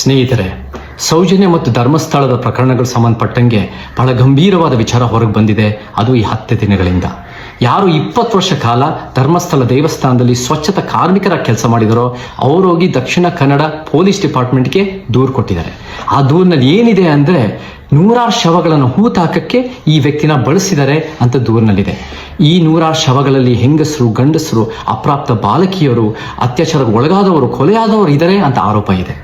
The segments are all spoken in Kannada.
ಸ್ನೇಹಿತರೆ, ಸೌಜನ್ಯ ಮತ್ತು ಧರ್ಮಸ್ಥಳದ ಪ್ರಕರಣಗಳು ಸಂಬಂಧಪಟ್ಟಂಗೆ ಬಹಳ ಗಂಭೀರವಾದ ವಿಚಾರ ಹೊರಗೆ ಬಂದಿದೆ. ಅದು ಈ ಹತ್ತು ದಿನಗಳಿಂದ. ಯಾರು ಇಪ್ಪತ್ತು ವರ್ಷ ಕಾಲ ಧರ್ಮಸ್ಥಳ ದೇವಸ್ಥಾನದಲ್ಲಿ ಸ್ವಚ್ಛತಾ ಕಾರ್ಮಿಕರ ಕೆಲಸ ಮಾಡಿದರೋ, ಅವರು ಹೋಗಿ ದಕ್ಷಿಣ ಕನ್ನಡ ಪೊಲೀಸ್ ಡಿಪಾರ್ಟ್ಮೆಂಟ್ಗೆ ದೂರು ಕೊಟ್ಟಿದ್ದಾರೆ. ಆ ದೂರಿನಲ್ಲಿ ಏನಿದೆ ಅಂದರೆ, ನೂರಾರು ಶವಗಳನ್ನು ಹೂತಾಕಕ್ಕೆ ಈ ವ್ಯಕ್ತಿನ ಬಳಸಿದ್ದಾರೆ ಅಂತ ದೂರಿನಲ್ಲಿದೆ. ಈ ನೂರಾರು ಶವಗಳಲ್ಲಿ ಹೆಂಗಸರು, ಗಂಡಸರು, ಅಪ್ರಾಪ್ತ ಬಾಲಕಿಯರು, ಅತ್ಯಾಚಾರಕ್ಕೆ ಒಳಗಾದವರು, ಕೊಲೆಯಾದವರು ಇದ್ದಾರೆ ಅಂತ ಆರೋಪ ಇದೆ.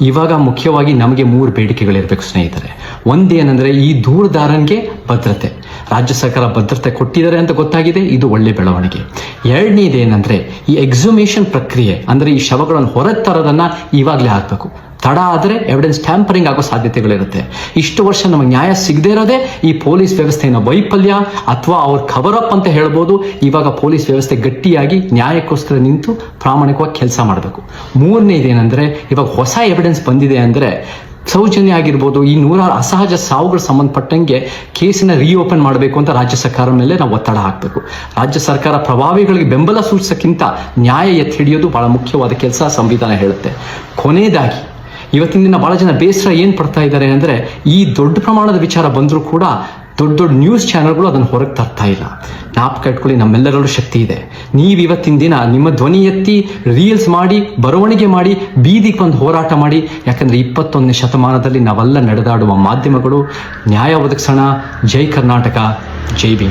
ಇವಾಗ ಮುಖ್ಯವಾಗಿ ನಮಗೆ ಮೂರು ಬೇಡಿಕೆಗಳಿರಬೇಕು ಸ್ನೇಹಿತರೆ. ಒಂದೇನೆಂದರೆ ಈ ದೂರದಾರನಿಗೆ ಭದ್ರತೆ. ರಾಜ್ಯ ಸರ್ಕಾರ ಭದ್ರತೆ ಕೊಟ್ಟಿದ್ದಾರೆ ಅಂತ ಗೊತ್ತಾಗಿದೆ, ಇದು ಒಳ್ಳೆ ಬೆಳವಣಿಗೆ. ಎರಡನೇದೇನೆಂದ್ರೆ, ಈ ಎಕ್ಸುಮೇಷನ್ ಪ್ರಕ್ರಿಯೆ, ಅಂದ್ರೆ ಈ ಶವಗಳನ್ನು ಹೊರಗೆ ತರೋದನ್ನ ಇವಾಗಲೇ ಹಾಕಬೇಕು. ತಡ ಆದರೆ ಎವಿಡೆನ್ಸ್ ಟ್ಯಾಂಪರಿಂಗ್ ಆಗೋ ಸಾಧ್ಯತೆಗಳಿರುತ್ತೆ. ಇಷ್ಟು ವರ್ಷ ನಮಗೆ ನ್ಯಾಯ ಸಿಗದೇ ಇರೋದೇ ಈ ಪೊಲೀಸ್ ವ್ಯವಸ್ಥೆಯ ವೈಫಲ್ಯ ಅಥವಾ ಅವ್ರ ಕವರ್ ಅಪ್ ಅಂತ ಹೇಳ್ಬೋದು. ಇವಾಗ ಪೊಲೀಸ್ ವ್ಯವಸ್ಥೆ ಗಟ್ಟಿಯಾಗಿ ನ್ಯಾಯಕ್ಕೋಸ್ಕರ ನಿಂತು ಪ್ರಾಮಾಣಿಕವಾಗಿ ಕೆಲಸ ಮಾಡಬೇಕು. ಮೂರನೇದೇನೆಂದರೆ, ಇವಾಗ ಹೊಸ ಎವಿಡೆನ್ಸ್ ಬಂದಿದೆ ಅಂದ್ರೆ ಸೌಜನ್ಯ ಆಗಿರ್ಬೋದು, ಈ ನೂರಾರು ಅಸಹಜ ಸಾವುಗಳು ಸಂಬಂಧಪಟ್ಟಂಗೆ ಕೇಸಿನ ರೀಓಪನ್ ಮಾಡಬೇಕು ಅಂತ ರಾಜ್ಯ ಸರ್ಕಾರ ಮೇಲೆ ನಾವು ಒತ್ತಡ ಹಾಕಬೇಕು. ರಾಜ್ಯ ಸರ್ಕಾರ ಪ್ರಭಾವಿಗಳಿಗೆ ಬೆಂಬಲ ಸೂಚಿಸೋಕ್ಕಿಂತ ನ್ಯಾಯ ಎತ್ತಿ ಹಿಡಿಯೋದು ಬಹಳ ಮುಖ್ಯವಾದ ಕೆಲಸ ಸಂವಿಧಾನ ಹೇಳುತ್ತೆ. ಕೊನೆಯದಾಗಿ, ಇವತ್ತಿನ ದಿನ ಬಹಳ ಜನ ಬೇಸರ ಏನು ಪಡ್ತಾ ಇದ್ದಾರೆ ಅಂದರೆ ಈ ದೊಡ್ಡ ಪ್ರಮಾಣದ ವಿಚಾರ ಬಂದರೂ ಕೂಡ ದೊಡ್ಡ ದೊಡ್ಡ ನ್ಯೂಸ್ ಚಾನಲ್ಗಳು ಅದನ್ನು ಹೊರಗೆ ತರ್ತಾ ಇಲ್ಲ. ಜ್ಞಾಪಕ ಇಟ್ಕೊಳ್ಳಿ ನಮ್ಮೆಲ್ಲರಲ್ಲೂ ಶಕ್ತಿ ಇದೆ. ನೀವು ಇವತ್ತಿನ ದಿನ ನಿಮ್ಮ ಧ್ವನಿ ಎತ್ತಿ ರೀಲ್ಸ್ ಮಾಡಿ, ಬರವಣಿಗೆ ಮಾಡಿ, ಬೀದಿಗೆ ಬಂದು ಹೋರಾಟ ಮಾಡಿ. ಯಾಕಂದ್ರೆ ಇಪ್ಪತ್ತೊಂದನೇ ಶತಮಾನದಲ್ಲಿ ನಾವೆಲ್ಲ ನಡೆದಾಡುವ ಮಾಧ್ಯಮಗಳು ನ್ಯಾಯ ಒದಗಿಸೋಣ. ಜೈ ಕರ್ನಾಟಕ, ಜೈ ಬಿ